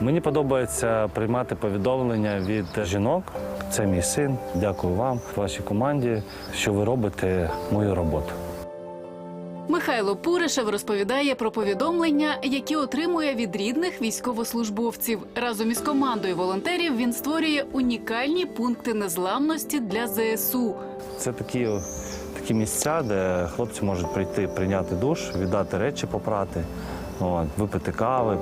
Мені подобається приймати повідомлення від жінок. Це мій син. Дякую вам, вашій команді, що ви робите мою роботу. Михайло Пуришев розповідає про повідомлення, які отримує від рідних військовослужбовців. Разом із командою волонтерів він створює унікальні пункти незламності для ЗСУ. Це такі, такі місця, де хлопці можуть прийти, прийняти душ, віддати речі попрати, от, випити кави.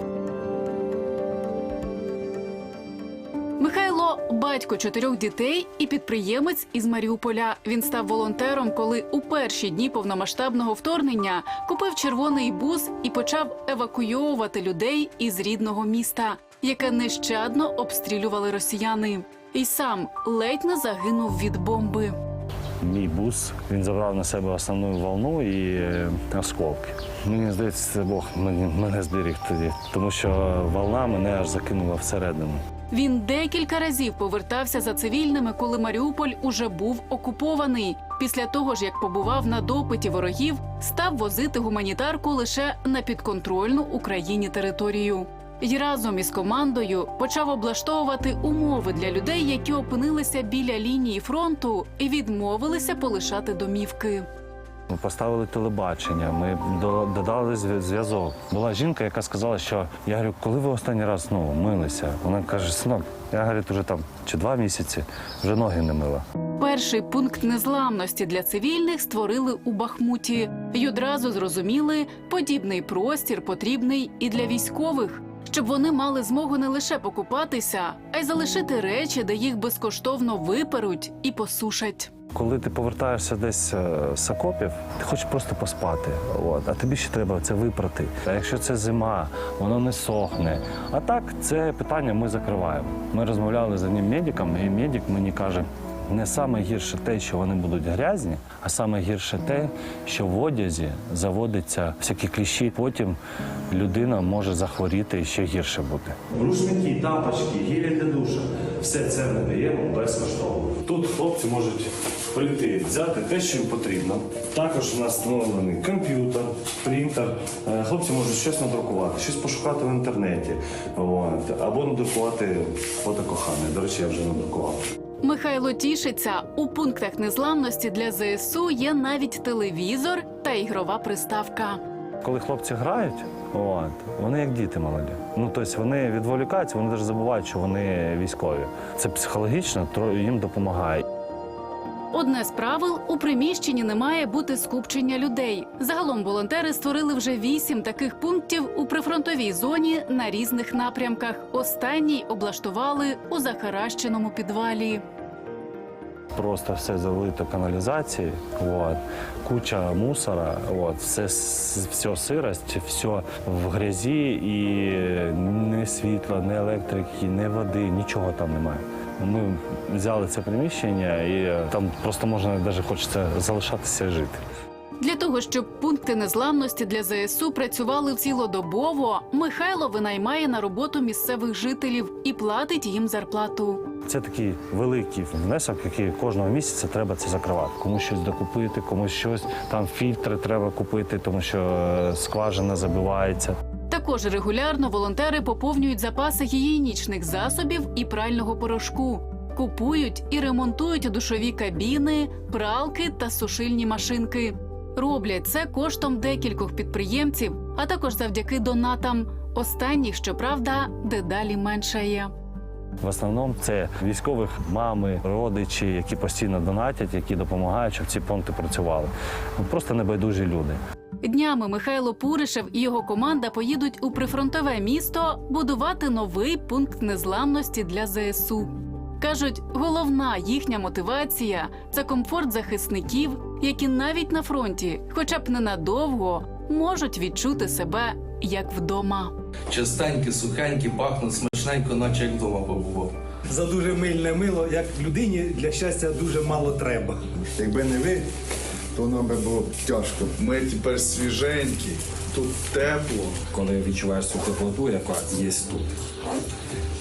Батько чотирьох дітей і підприємець із Маріуполя. Він став волонтером, коли у перші дні повномасштабного вторгнення купив червоний бус і почав евакуйовувати людей із рідного міста, яке нещадно обстрілювали росіяни. І сам ледь не загинув від бомби. Мій бус він забрав на себе основну волну і е, осколки. Мені здається, це Бог мене, мене зберіг тоді, тому що волна мене аж закинула всередину. Він декілька разів повертався за цивільними, коли Маріуполь уже був окупований. Після того ж, як побував на допиті ворогів, став возити гуманітарку лише на підконтрольну Україні територію. І разом із командою почав облаштовувати умови для людей, які опинилися біля лінії фронту і відмовилися полишати домівки. Ми поставили телебачення, ми до- додали зв'я- зв'язок. Була жінка, яка сказала, що я говорю, коли ви останній раз ну, милися? Вона каже, синок, я говорить, уже там чи два місяці, вже ноги не мила. Перший пункт незламності для цивільних створили у Бахмуті. й одразу зрозуміли, подібний простір потрібний і для військових, щоб вони мали змогу не лише покупатися, а й залишити речі, де їх безкоштовно виперуть і посушать. Коли ти повертаєшся десь е, з окопів, ти хочеш просто поспати. От, а тобі ще треба це випрати. А якщо це зима, воно не сохне. А так, це питання ми закриваємо. Ми розмовляли з одним медиком, і медик мені каже. Не саме гірше те, що вони будуть грязні, а саме гірше те, що в одязі заводяться всякі кліщі. Потім людина може захворіти і ще гірше бути. Рушники, тапочки, гілі для душа. Все це ми даємо безкоштовно. Тут хлопці можуть прийти, взяти те, що їм потрібно. Також у нас встановлений комп'ютер, принтер. Е, Хлопці можуть щось надрукувати, щось пошукати в інтернеті. Або надрукувати фото коханої. До речі, я вже надрукував. Михайло тішиться у пунктах незламності для ЗСУ є навіть телевізор та ігрова приставка. Коли хлопці грають, от, вони як діти молоді. Ну тобто вони відволікаються, вони навіть забувають, що вони військові. Це психологічно їм допомагає. Одне з правил у приміщенні не має бути скупчення людей. Загалом волонтери створили вже вісім таких пунктів у прифронтовій зоні на різних напрямках. Останній облаштували у захаращеному підвалі. Просто все залито каналізацією, от, куча мусора, от, все, все сирость, все в грязі і ні світла, ні електрики, ні води, нічого там немає. Ми взяли це приміщення і е, там просто можна навіть хочеться залишатися жити. Для того щоб пункти незламності для ЗСУ працювали цілодобово, Михайло винаймає на роботу місцевих жителів і платить їм зарплату. Це такий великий внесок, який кожного місяця треба це закривати. Комусь щось докупити, комусь щось там фільтри треба купити, тому що е, скважина забивається. Також регулярно волонтери поповнюють запаси гігієнічних засобів і прального порошку. Купують і ремонтують душові кабіни, пралки та сушильні машинки. Роблять це коштом декількох підприємців, а також завдяки донатам. Останніх, щоправда, дедалі меншає. В основному це військових мами, родичі, які постійно донатять, які допомагають, щоб ці пункти працювали. Просто небайдужі люди. Днями Михайло Пуришев і його команда поїдуть у прифронтове місто будувати новий пункт незламності для ЗСУ. Кажуть, головна їхня мотивація це комфорт захисників, які навіть на фронті, хоча б ненадовго, можуть відчути себе як вдома. Частенькі, сухенькі, пахнуть смачненько, наче як вдома побував. за дуже мильне мило, як людині для щастя дуже мало треба. Якби не ви, то нам би було тяжко. Ми тепер свіженькі, тут тепло. коли відчуваєш цю теплоту, яка є тут.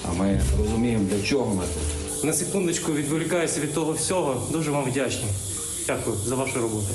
А ми розуміємо, для чого ми тут. На секундочку відволікаюся від того всього. Дуже вам вдячний. Дякую за вашу роботу.